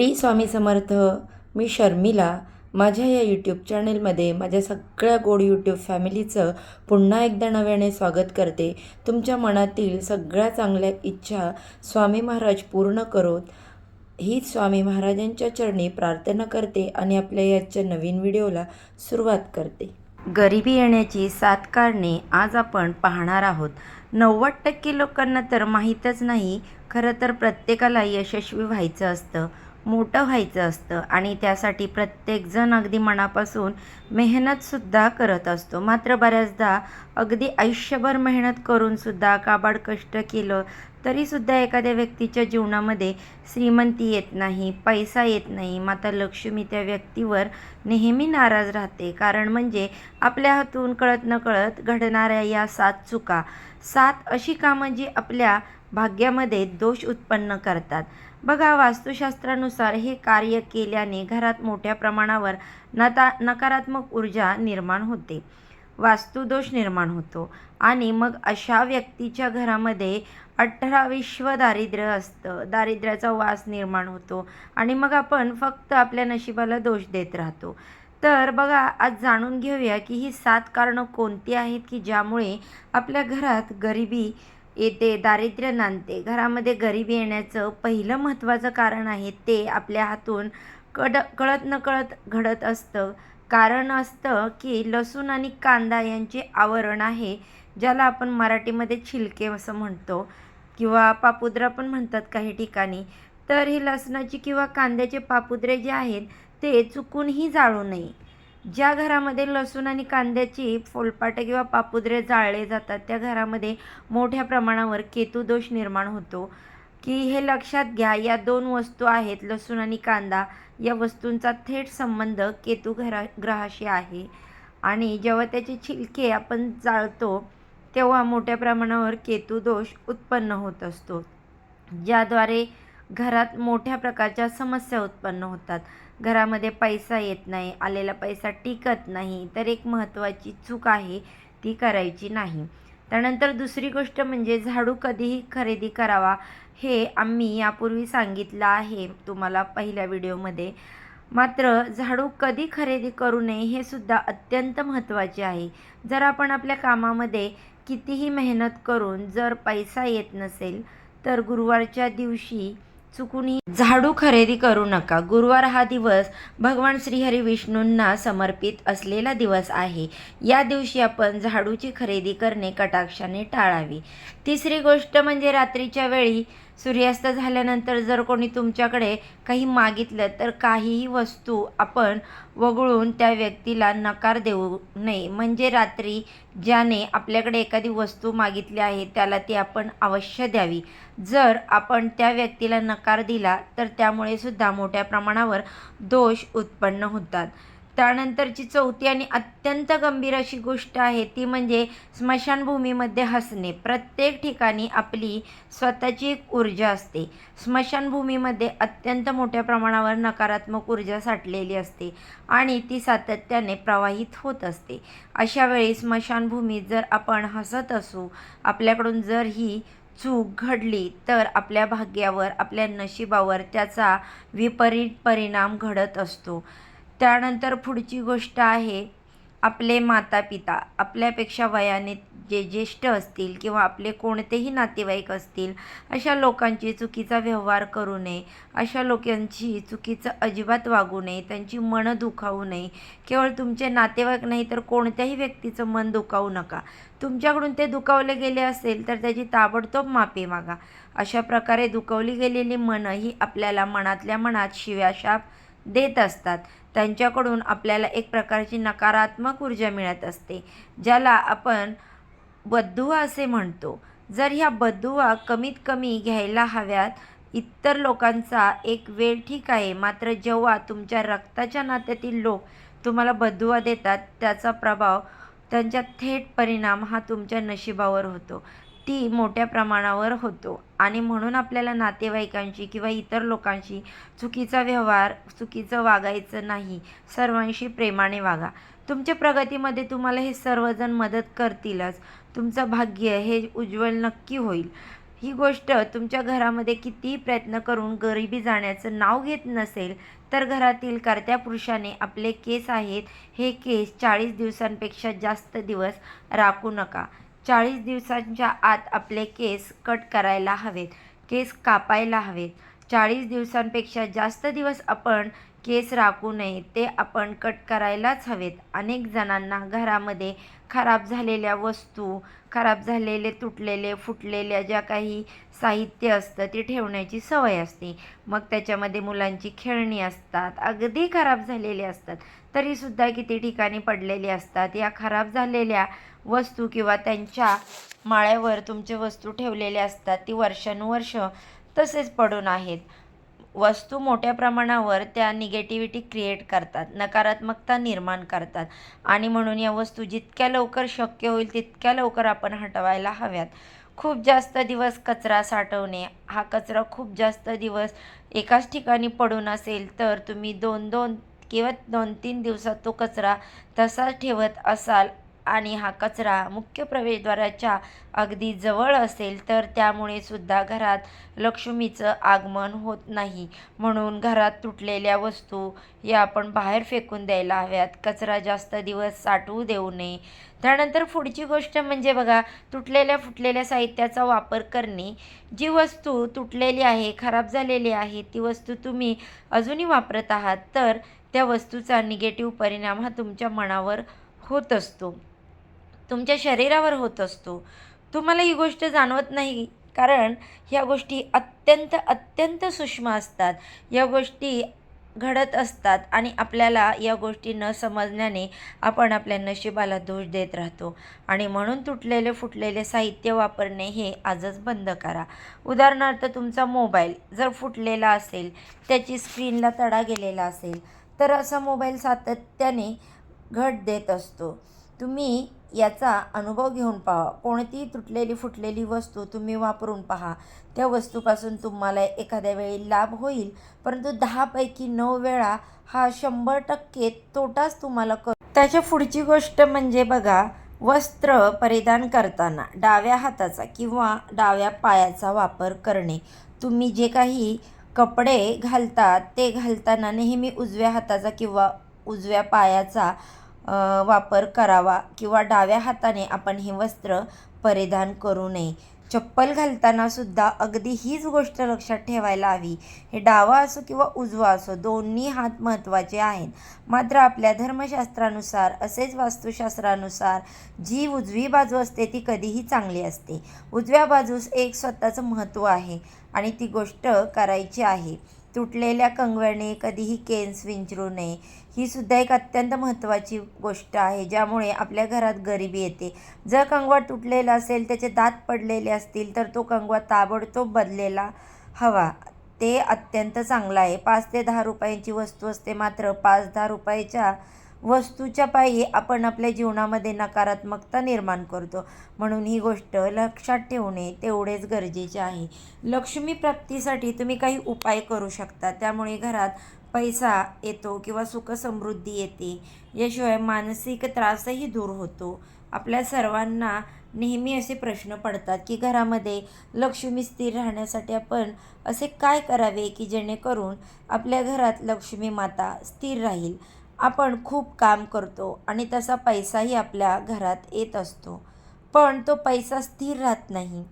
T Swami Samarth मी शर्मिला. माझ्या या YouTube चॅनेलमध्ये माझ्या सगळ्या गोड यूट्यूब फॅमिलीचं पुन्हा एकदा नव्याने स्वागत करते. तुमच्या मनातील सगळ्या चांगल्या इच्छा स्वामी महाराज पूर्ण करोत. ही स्वामी महाराजांच्या चरणी प्रार्थना करते आणि आपल्या याच्या नवीन व्हिडिओला सुरुवात करते. गरिबी येण्याची सात कारणे आज आपण पाहणार आहोत. नव्वद टक्के लोकांना तर माहीतच नाही खरं तर प्रत्येकाला यशस्वी व्हायचं असतं. मोठं व्हायचं असतं आणि त्यासाठी प्रत्येकजण अगदी मनापासून मेहनतसुद्धा करत असतो. मात्र बऱ्याचदा अगदी आयुष्यभर मेहनत करूनसुद्धा काबाड कष्ट केलं तरीसुद्धा एखाद्या व्यक्तीच्या जीवनामध्ये श्रीमंती येत नाही पैसा येत नाही. माता लक्ष्मी त्या व्यक्तीवर नेहमी नाराज राहते. कारण म्हणजे आपल्या हातून कळत नकळत घडणाऱ्या या सात चुका सात अशी कामं जी आपल्या भाग्यामध्ये दोष उत्पन्न करतात. बघा वास्तुशास्त्रानुसार हे कार्य केल्याने घरात मोठ्या प्रमाणावर नता नकारात्मक ऊर्जा निर्माण होते. वास्तुदोष निर्माण होतो आणि मग अशा व्यक्तीच्या घरामध्ये अठरा विश्व दारिद्र्य असतं. दारिद्र्याचा वास निर्माण होतो आणि मग आपण फक्त आपल्या नशिबाला दोष देत राहतो. तर बघा आज जाणून घेऊया की ही सात कारणं कोणती आहेत की ज्यामुळे आपल्या घरात गरिबी येते दारिद्र्य नांदते. घरामध्ये गरिबी येण्याचं पहिलं महत्त्वाचं कारण आहे ते आपल्या हातून कड कळत नकळत घडत असतं. कारण असतं की लसूण आणि कांदा यांचे आवरण आहे ज्याला आपण मराठीमध्ये छिलके असं म्हणतो किंवा पापुद्रा पण म्हणतात काही ठिकाणी. तर ही लसणाची किंवा कांद्याचे पापुद्रे जे आहेत ते चुकूनही जाळू नये. ज्या घरामध्ये लसूण आणि कांद्याची फोलपाटे किंवा पापुद्रे जाळले जातात त्या घरामध्ये मोठ्या प्रमाणावर केतुदोष निर्माण होतो. की हे लक्षात घ्या या दोन वस्तू आहेत लसूण आणि कांदा. या वस्तूंचा थेट संबंध केतू घरा ग्रहाशी आहे. आणि जेव्हा त्याचे छिलके आपण जाळतो तेव्हा मोठ्या प्रमाणावर केतुदोष उत्पन्न होत असतो. ज्याद्वारे घरात मोठ्या प्रकारच्या समस्या उत्पन्न होतात. घरामध्ये पैसा येत नाही आलेला पैसा टिकत नाही तर एक महत्त्वाची चूक आहे ती करायची नाही. त्यानंतर दुसरी गोष्ट म्हणजे झाडू कधीही खरेदी करावा हे आम्ही यापूर्वी सांगितलं आहे तुम्हाला पहिल्या व्हिडिओमध्ये. मात्र झाडू कधी खरेदी करू नये हे सुद्धा अत्यंत महत्त्वाचे आहे. जर आपण आपल्या कामामध्ये कितीही मेहनत करून जर पैसा येत नसेल तर गुरुवारच्या दिवशी चुकूनही झाडू खरेदी करू नका. गुरुवार हा दिवस भगवान श्रीहरी विष्णूंना समर्पित असलेला दिवस आहे. या दिवशी आपण झाडूची खरेदी करणे कटाक्षाने टाळावी. तिसरी गोष्ट म्हणजे रात्रीच्या वेळी सूर्यास्त झाल्यानंतर जर कोणी तुमच्याकडे काही मागितलं तर काहीही वस्तू आपण वगळून त्या व्यक्तीला नकार देऊ नये. म्हणजे रात्री ज्याने आपल्याकडे एखादी वस्तू मागितली आहे त्याला ती आपण अवश्य द्यावी. जर आपण त्या व्यक्तीला नकार दिला तर त्यामुळे सुद्धा मोठ्या प्रमाणावर दोष उत्पन्न होतात. त्यानंतरची चौथी आणि अत्यंत गंभीर अशी गोष्ट आहे ती म्हणजे स्मशानभूमीमध्ये हसणे. प्रत्येक ठिकाणी आपली स्वतःची एक ऊर्जा असते. स्मशानभूमीमध्ये अत्यंत मोठ्या प्रमाणावर नकारात्मक ऊर्जा साठलेली असते आणि ती सातत्याने प्रवाहित होत असते. अशा वेळी स्मशानभूमीत जर आपण हसत असू आपल्याकडून जर ही चूक घडली तर आपल्या भाग्यावर आपल्या नशिबावर त्याचा विपरीत परिणाम घडत असतो. त्यानंतर पुढची गोष्ट आहे आपले माता पिता आपल्यापेक्षा वयाने जे ज्येष्ठ असतील किंवा आपले कोणतेही नातेवाईक असतील अशा लोकांची चुकीचा व्यवहार करू नये. अशा लोकांची चुकीचं अजिबात वागू नये. त्यांची मनं दुखावू नये. केवळ तुमचे नातेवाईक नाही तर कोणत्याही व्यक्तीचं मन दुखावू नका. तुमच्याकडून ते दुखावले गेले असेल तर त्याची ताबडतोब माफी मागा. अशा प्रकारे दुखावली गेलेली मनं ही आपल्याला मनातल्या मनात शिव्याशाप देत असतात. त्यांच्याकडून आपल्याला एक प्रकारची नकारात्मक ऊर्जा मिळत असते ज्याला आपण बद्दुवा असे म्हणतो. जर ह्या बद्दुवा कमीत कमी घ्यायला हव्यात इतर लोकांचा एक वेळ ठीक आहे मात्र जेव्हा तुमच्या रक्ताच्या नात्यातील लोक तुम्हाला बद्दुवा देतात त्याचा प्रभाव त्यांच्या थेट परिणाम हा तुमच्या नशिबावर होतो. ती मोठ्या प्रमाणावर होतो. आणि म्हणून आपल्याला नातेवाईकांशी किंवा इतर लोकांशी चुकीचा व्यवहार चुकीचं वागायचं नाही. सर्वांशी प्रेमाने वागा. तुमच्या प्रगतीमध्ये तुम्हाला हे सर्वजण मदत करतीलच. तुमचं भाग्य हे उज्ज्वल नक्की होईल. ही गोष्ट तुमच्या घरामध्ये कितीही प्रयत्न करून गरिबी जाण्याचं नाव घेत नसेल तर घरातील कर्त्या पुरुषाने आपले केस आहेत हे केस चाळीस दिवसांपेक्षा जास्त दिवस राखू नका. चाळीस दिवसांच्या आत आपले केस कट करायला हवेत केस कापायला हवेत. चाळीस दिवसांपेक्षा जास्त दिवस आपण केस राखू नये ते आपण कट करायलाच हवेत. अनेक जणांना घरामध्ये खराब झालेल्या वस्तू खराब झालेले तुटलेले फुटलेल्या ज्या काही साहित्य असतं ते ठेवण्याची सवय असते. मग त्याच्यामध्ये मुलांची खेळणी असतात अगदी खराब झालेली असतात. तरीसुद्धा किती ठिकाणी पडलेली असतात. या खराब झालेल्या वस्तू किंवा त्यांच्या माळ्यावर तुमचे वस्तू ठेवलेले असतात ती वर्षानुवर्ष तसेच पडून आहेत. वस्तू मोठ्या प्रमाणावर त्या निगेटिव्हिटी क्रिएट करतात नकारात्मकता निर्माण करतात. आणि म्हणून या वस्तू जितक्या लवकर शक्य होईल तितक्या लवकर आपण हटवायला हव्यात. खूप जास्त दिवस कचरा साठवणे हा कचरा खूप जास्त दिवस एकाच ठिकाणी पडून असेल तर तुम्ही दोन दोन किंवा दोन तीन दिवसात तो कचरा तसाच ठेवत असाल आणि हा कचरा मुख्य प्रवेशद्वाराच्या अगदी जवळ असेल तर त्यामुळे सुद्धा घरात लक्ष्मीचं आगमन होत नाही. म्हणून घरात तुटलेल्या वस्तू या आपण बाहेर फेकून द्यायला हव्यात. कचरा जास्त दिवस साठवू देऊ नये. त्यानंतर पुढची गोष्ट म्हणजे बघा तुटलेल्या फुटलेल्या साहित्याचा वापर करणे. जी वस्तू तुटलेली आहे खराब झालेली आहे ती वस्तू तुम्ही अजूनही वापरत आहात तर त्या वस्तूचा निगेटिव्ह परिणाम हा तुमच्या मनावर होत असतो. तुमच्या शरीरावर होत असतो. तुम्हाला ही गोष्ट जाणवत नाही कारण ह्या गोष्टी अत्यंत अत्यंत सूक्ष्म असतात. या गोष्टी घडत असतात आणि आपल्याला या गोष्टी न समजण्याने आपण आपल्या नशिबाला दोष देत राहतो. आणि म्हणून तुटलेले फुटलेले साहित्य वापरणे हे आजच बंद करा. उदाहरणार्थ तुमचा मोबाईल जर फुटलेला असेल त्याची स्क्रीनला तडा गेलेला असेल तर असा मोबाईल सातत्याने घट देत असतो. तुम्ही याचा अनुभव घेऊन पहा. कोणतीही तुटलेली फुटलेली वस्तू तुम्ही वापरून पहा. त्या वस्तूपासून तुम्हाला एखाद्या वेळी लाभ होईल. परंतु दहापैकी नऊ वेळा हा शंभर टक्के तोटाच तुम्हाला कर. त्याच्या पुढची गोष्ट म्हणजे बघा वस्त्र परिधान करताना डाव्या हाताचा किंवा डाव्या पायाचा वापर करणे. तुम्ही जे काही कपडे घालतात ते घालताना नेहमी उजव्या हाताचा किंवा उजव्या पायाचा वापर करावा किंवा डाव्या हाताने आपण हे वस्त्र परिधान करू नये. चप्पल घालताना सुद्धा अगदी हीच गोष्ट लक्षात ठेवायला हवी. हे डावा असो किंवा उजवा असो दोन्ही हात महत्त्वाचे आहेत. मात्र आपल्या धर्मशास्त्रानुसार असेच वास्तुशास्त्रानुसार जी उजवी बाजू असते ती कधीही चांगली असते. उजव्या बाजूस एक स्वतःचं महत्त्व आहे आणि ती गोष्ट करायची आहे. तुटलेल्या कंगव्याने कधीही केन्स विंचरू नये. ही सुद्धा एक अत्यंत महत्त्वाची गोष्ट आहे ज्यामुळे आपल्या घरात गरिबी येते. जर कंगवा तुटलेला असेल त्याचे दात पडलेले असतील तर तो कंगवा ताबडतोब बदलेला हवा. ते अत्यंत चांगलं आहे. पाच ते दहा रुपयांची वस्तू असते मात्र पाच दहा रुपयाच्या वस्तूच्या पायी आपण आपल्या जीवनामध्ये नकारात्मकता निर्माण करतो. म्हणून ही गोष्ट लक्षात ठेवणे तेवढेच गरजेचे आहे. लक्ष्मी प्राप्तीसाठी तुम्ही काही उपाय करू शकता. त्यामुळे घरात पैसा येतो किंवा सुखसमृद्धी येते याशिवाय मानसिक त्रासही दूर होतो. आपल्या सर्वांना नेहमी असे प्रश्न पडतात की घरामध्ये लक्ष्मी स्थिर राहण्यासाठी आपण असे काय करावे की जेणेकरून आपल्या घरात लक्ष्मी माता स्थिर राहील? आपण खूप काम करतो आणि तसा पैसाही आपल्या घरात येत असतो. पण तो पैसा स्थिर राहत नाही.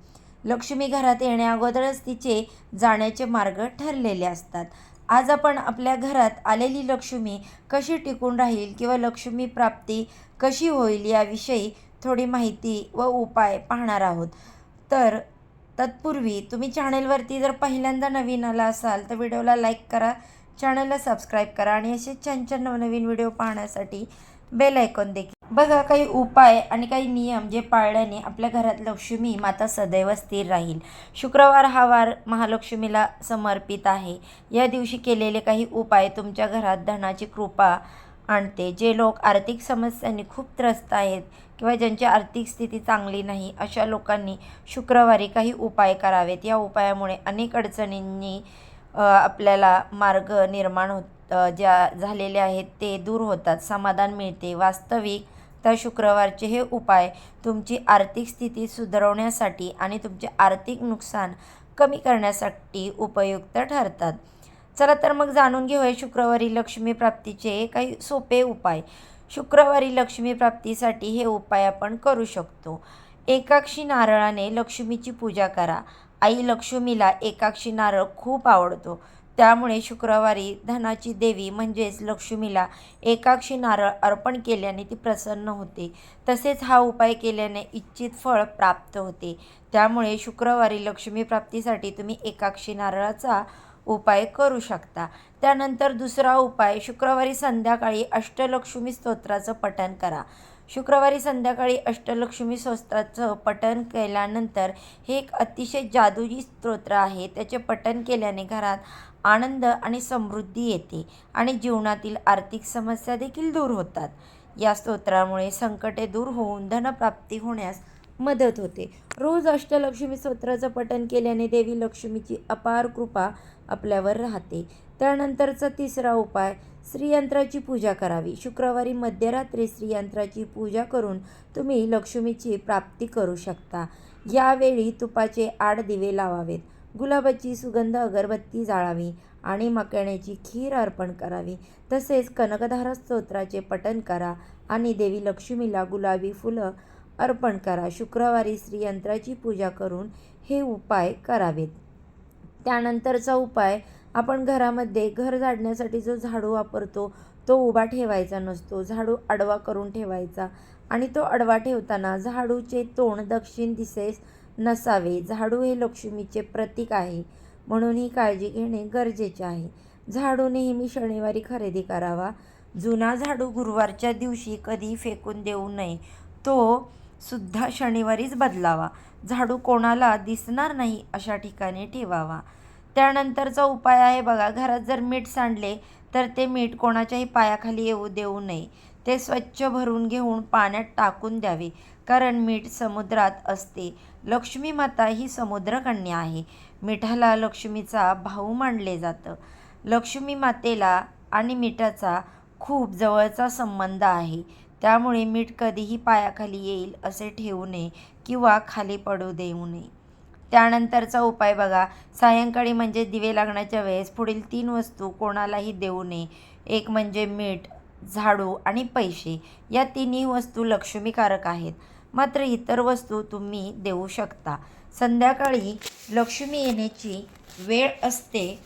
लक्ष्मी घरात येण्याअगोदरच तिचे जाण्याचे मार्ग ठरलेले असतात. आज आपण आपल्या घरात आलेली लक्ष्मी कशी टिकून राहील किंवा लक्ष्मी प्राप्ती कशी होईल याविषयी थोडी माहिती व उपाय पाहणार आहोत. तर तत्पूर्वी तुम्ही चॅनेलवरती जर पहिल्यांदा नवीन आला असाल तर व्हिडिओला लाईक करा चॅनलला सबस्क्राईब करा आणि असे छान छान नवनवीन व्हिडिओ पाहण्यासाठी बेल ऐकून देखील. बघा काही उपाय आणि काही नियम जे पाळल्याने आपल्या घरात लक्ष्मी माता सदैव स्थिर राहील. शुक्रवार हा वार महालक्ष्मीला समर्पित आहे. या दिवशी केलेले काही उपाय तुमच्या घरात धनाची कृपा आणते. जे लोक आर्थिक समस्यांनी खूप त्रस्त आहेत किंवा ज्यांची आर्थिक स्थिती चांगली नाही अशा लोकांनी शुक्रवारी काही उपाय करावेत. या उपायामुळे अनेक अडचणींनी आपल्याला मार्ग निर्माण होत ज्या झालेले आहेत ते दूर होतात समाधान मिळते. वास्तविक तर शुक्रवारचे हे उपाय तुमची आर्थिक स्थिती सुधारवण्यासाठी आणि तुमचे आर्थिक नुकसान कमी करण्यासाठी उपयुक्त ठरतात. चला तर मग जाणून घेऊया शुक्रवारी लक्ष्मी प्राप्तीचे काही सोपे उपाय. शुक्रवारी लक्ष्मी प्राप्तीसाठी हे उपाय आपण करू शकतो. एकाक्षी नारळाने लक्ष्मीची पूजा करा. आई लक्ष्मीला एकाक्षी नारळ खूप आवडतो. त्यामुळे शुक्रवारी धनाची देवी म्हणजेच लक्ष्मीला एकाक्षी नारळ अर्पण केल्याने ती प्रसन्न होते. तसेच हा उपाय केल्याने इच्छित फळ प्राप्त होते. त्यामुळे शुक्रवारी लक्ष्मी प्राप्तीसाठी तुम्ही एकाक्षी नारळाचा उपाय करू शकता. त्यानंतर दुसरा उपाय शुक्रवारी संध्याकाळी अष्टलक्ष्मी स्तोत्राचं पठण करा. शुक्रवारी संध्याकाळी अष्टलक्ष्मी स्तोत्राचं पठण केल्यानंतर हे एक अतिशय जादूई स्तोत्र आहे. त्याचे पठण केल्याने घरात आनंद आणि समृद्धी येते आणि जीवनातील आर्थिक समस्या देखील दूर होतात. या स्तोत्रामुळे संकटे दूर होऊन धनप्राप्ती होण्यास मदत होते. रोज अष्टलक्ष्मी स्तोत्राचं पठण केल्याने देवी लक्ष्मीची अपार कृपा आपल्यावर राहते. त्यानंतरचा तिसरा उपाय श्रीयंत्राची पूजा करावी. शुक्रवारी मध्यरात्री श्रीयंत्राची पूजा करून तुम्ही लक्ष्मीची प्राप्ती करू शकता. यावेळी तुपाचे आड दिवे लावावेत. गुलाबाची सुगंध अगरबत्ती जाळावी आणि मकण्याची खीर अर्पण करावी. तसेच कनकधारा स्तोत्राचे पठण करा आणि देवी लक्ष्मीला गुलाबी फुलं अर्पण करा. शुक्रवारी श्रीयंत्राची पूजा करून हे उपाय करावेत. त्यानंतरचा उपाय आपण घरामध्ये घर झाडण्यासाठी जो झाडू वापरतो तो उभा ठेवायचा नसतो. झाडू आडवा करून ठेवायचा आणि तो आडवा ठेवताना झाडूचे तोंड दक्षिण दिशेस नसावे. झाडू हे लक्ष्मीचे प्रतीक आहे म्हणून ही काळजी घेणे गरजेचे आहे. झाडू नेहमी शनिवारी खरेदी करावा. जुना झाडू गुरुवारच्या दिवशी कधी फेकून देऊ नये. तो सुद्धा शनिवारीच बदलावा. झाडू कोणाला दिसणार नाही अशा ठिकाणी ठेवावा. त्यानंतरचा उपाय आहे बघा घरात जर मीठ सांडले तर ते मीठ कोणाच्याही पायाखाली येऊ देऊ नये. ते स्वच्छ भरून घेऊन पाण्यात टाकून द्यावे कारण मीठ समुद्रात असते. लक्ष्मी माता ही समुद्रकन्या आहे. मिठाला लक्ष्मीचा भाऊ मानले जातं. लक्ष्मी मातेला आणि मिठाचा खूप जवळचा संबंध आहे. त्यामुळे मीठ कधीही पायाखाली येईल असे ठेवू नये किंवा खाली पडू देऊ नये. त्यानंतरचा उपाय बघा. सायंकाळी म्हणजे दिवे लागण्याच्या वेळेस पुढील तीन वस्तू कोणालाही देऊ नये. एक म्हणजे मीठ झाडू आणि पैसे. या तिन्ही वस्तू लक्ष्मीकारक आहेत. मात्र इतर वस्तू तुम्ही देऊ शकता. संध्याकाळी लक्ष्मी येण्याची वेळ असते.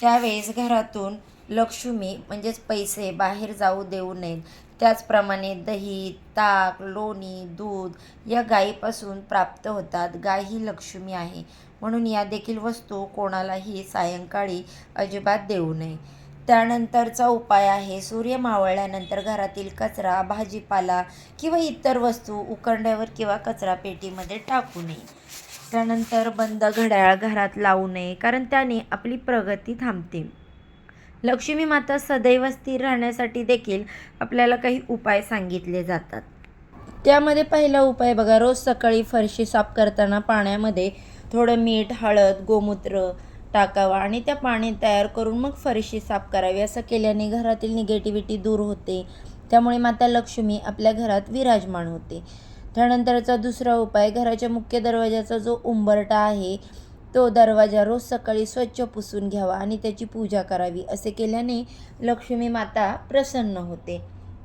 त्यावेळेस घरातून लक्ष्मी म्हणजेच पैसे बाहेर जाऊ देऊ नयेत. त्याचप्रमाणे दही ताक लोणी दूध या गायीपासून प्राप्त होतात. गाय ही लक्ष्मी आहे. म्हणून या देखील वस्तू कोणालाही सायंकाळी अजिबात देऊ नये. त्यानंतरचा उपाय आहे सूर्य मावळल्यानंतर घरातील कचरा भाजीपाला किंवा इतर वस्तू उकरड्यावर किंवा कचरा पेटीमध्ये टाकू नये. त्यानंतर बंद घड्याळ घरात लावू नये कारण त्याने आपली प्रगती थांबते. लक्ष्मी माता सदैव स्थिर राहण्यासाठी देखील आपल्याला काही उपाय सांगितले जातात. त्यामध्ये पहिला उपाय बघा रोज सकाळी फरशी साफ करताना पाण्यामध्ये थोडं मीठ हळद गोमूत्र टाकावा आणि त्या पाणी तयार करून मग फरशी साफ करावी. असं केल्याने घरातील निगेटिव्हिटी दूर होते. त्यामुळे माता लक्ष्मी आपल्या घरात विराजमान होते. त्यानंतरचा दुसरा उपाय घराच्या मुख्य दरवाजाचा जो उंबरटा आहे तो दरवाजा रोज सकाळी स्वच्छ पुसून घ्यावा आणि त्याची पूजा करावी असे केल्याने लक्ष्मी माता प्रसन्न होते.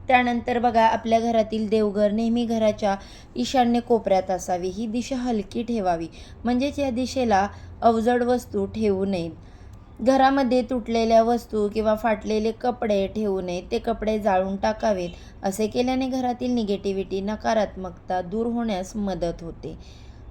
त्यानंतर बघा आपल्या घरातील देवघर नेहमी घराच्या ईशान्य कोपऱ्यात असावी. ही दिशा हलकी ठेवावी. म्हणजेच या दिशेला अवजड वस्तू ठेवू नयेत घरामध्ये तुटलेल्या वस्तू किंवा फाटलेले कपडे ठेवू नयेत ते कपडे जाळून टाकावेत असे केल्याने घरातील निगेटिव्हिटी नकारात्मकता दूर होण्यास मदत होते.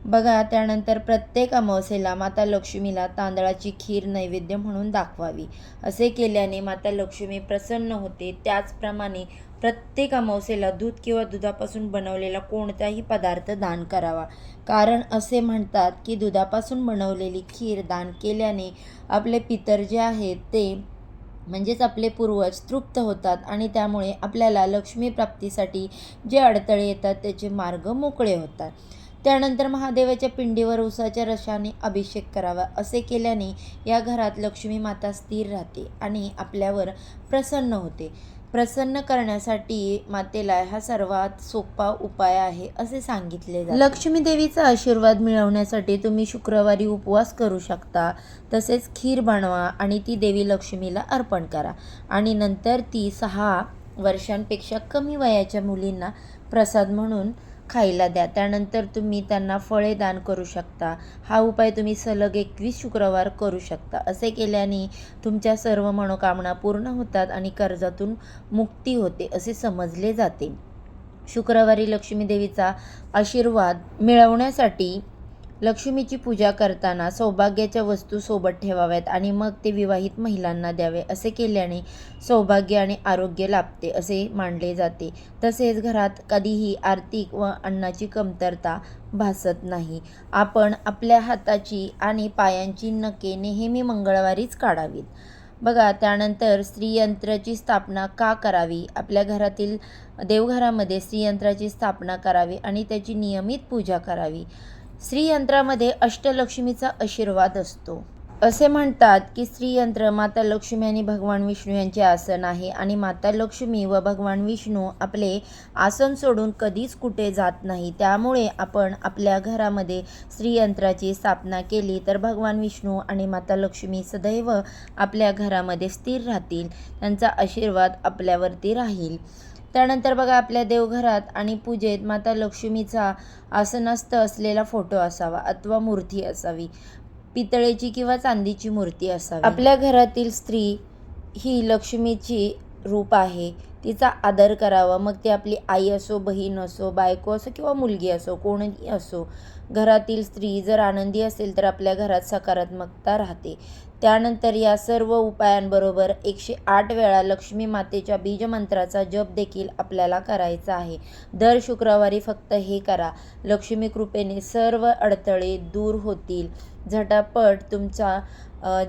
बघा त्यानंतर प्रत्येक अमावस्येला माता लक्ष्मीला तांदळाची खीर नैवेद्य म्हणून दाखवावी. असे केल्याने माता लक्ष्मी प्रसन्न होते. त्याचप्रमाणे प्रत्येक अमावस्येला दूध किंवा दुधापासून बनवलेला कोणताही पदार्थ दान करावा. कारण असे म्हणतात की दुधापासून बनवलेली खीर दान केल्याने आपले पितर जे आहेत ते म्हणजेच आपले पूर्वज तृप्त होतात आणि त्यामुळे आपल्याला लक्ष्मी प्राप्तीसाठी जे अडथळे येतात त्याचे मार्ग मोकळे होतात. त्यानंतर महादेवाच्या पिंडीवर उसाच्या रशाने अभिषेक करावा असे केल्याने या घरात लक्ष्मी माता स्थिर राहते आणि आपल्यावर प्रसन्न होते. प्रसन्न करण्यासाठी मातेला हा सर्वात सोपा उपाय आहे असे सांगितले जाते. लक्ष्मी देवीचा आशीर्वाद मिळवण्यासाठी तुम्ही शुक्रवारी उपवास करू शकता. तसेच खीर बनवा आणि ती देवी लक्ष्मीला अर्पण करा. आणि नंतर ती सहा वर्षांपेक्षा कमी वयाच्या मुलींना प्रसाद म्हणून खायला द्या. त्यानंतर तुम्ही त्यांना फळे दान करू शकता. हा उपाय तुम्ही सलग एकवीस शुक्रवार करू शकता. असे केल्याने तुमच्या सर्व मनोकामना पूर्ण होतात आणि कर्जातून मुक्ती होते असे समजले जाते. शुक्रवारी लक्ष्मी देवीचा आशीर्वाद मिळवण्यासाठी लक्ष्मीची पूजा करताना सौभाग्याच्या वस्तू सोबत ठेवाव्यात आणि मग ते विवाहित महिलांना द्यावे असे केल्याने सौभाग्य आणि आरोग्य लाभते असे मानले जाते. तसेच घरात कधीही आर्थिक व अन्नाची कमतरता भासत नाही. आपण आपल्या हाताची आणि पायांची नके नेहमी मंगळवारीच काढावीत. बघा त्यानंतर स्त्रीयंत्राची स्थापना का करावी? आपल्या घरातील देवघरामध्ये स्त्रीयंत्राची स्थापना करावी आणि त्याची नियमित पूजा करावी. स्त्रीयंत्रामध्ये अष्टलक्ष्मीचा आशीर्वाद असतो. असे म्हणतात की स्त्रीयंत्र माता लक्ष्मी आणि भगवान विष्णू यांचे आसन आहे आणि माता लक्ष्मी व भगवान विष्णू आपले आसन सोडून कधीच कुठे जात नाही. त्यामुळे आपण आपल्या घरामध्ये स्त्रीयंत्राची स्थापना केली तर भगवान विष्णू आणि माता लक्ष्मी सदैव आपल्या घरामध्ये स्थिर राहतील. त्यांचा आशीर्वाद आपल्यावरती राहील. त्यानंतर बघा आपल्या देवघरात आणि पूजेत माता लक्ष्मीचा आसनस्थ असलेला फोटो असावा अथवा मूर्ती असावी. पितळेची किंवा चांदीची मूर्ती असावी. आपल्या घरातील स्त्री ही लक्ष्मीची रूप आहे. तिचा आदर करावा. मग ती आपली आई असो बहीण असो बायको असो किंवा मुलगी असो कोणीही असो घरातील स्त्री जर आनंदी असेल तर आपल्या घरात सकारात्मकता राहते. त्यानंतर या सर्व उपायांबरोबर एकशे आठ वेळा लक्ष्मी मातेच्या बीजमंत्राचा जप देखील आपल्याला करायचा आहे. दर शुक्रवारी फक्त हे करा. लक्ष्मी कृपेने सर्व अडथळे दूर होतील. झटापट तुमचा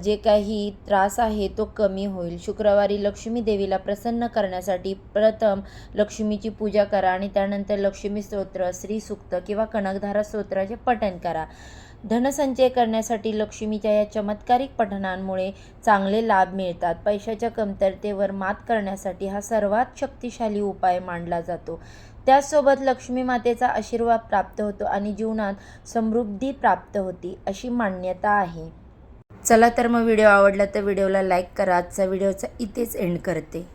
जे काही त्रास आहे तो कमी होईल. शुक्रवारी लक्ष्मी देवीला प्रसन्न करण्यासाठी प्रथम लक्ष्मीची पूजा करा आणि त्यानंतर लक्ष्मी स्तोत्र श्रीसूक्त किंवा कनकधारा स्तोत्राचे पठण करा. धनसंचय करण्यासाठी लक्ष्मीच्या या चमत्कारिक पठणांमुळे चांगले लाभ मिळतात. पैशाच्या कमतरतेवर मात करण्यासाठी हा सर्वात शक्तिशाली उपाय मानला जातो. त्याचसोबत लक्ष्मी मातेचा आशीर्वाद प्राप्त होतो आणि जीवनात समृद्धी प्राप्त होती अशी मान्यता आहे. चला तर मग व्हिडिओ आवडला तर व्हिडिओला लाईक करा. आजचा व्हिडिओचा इथेच एंड करते.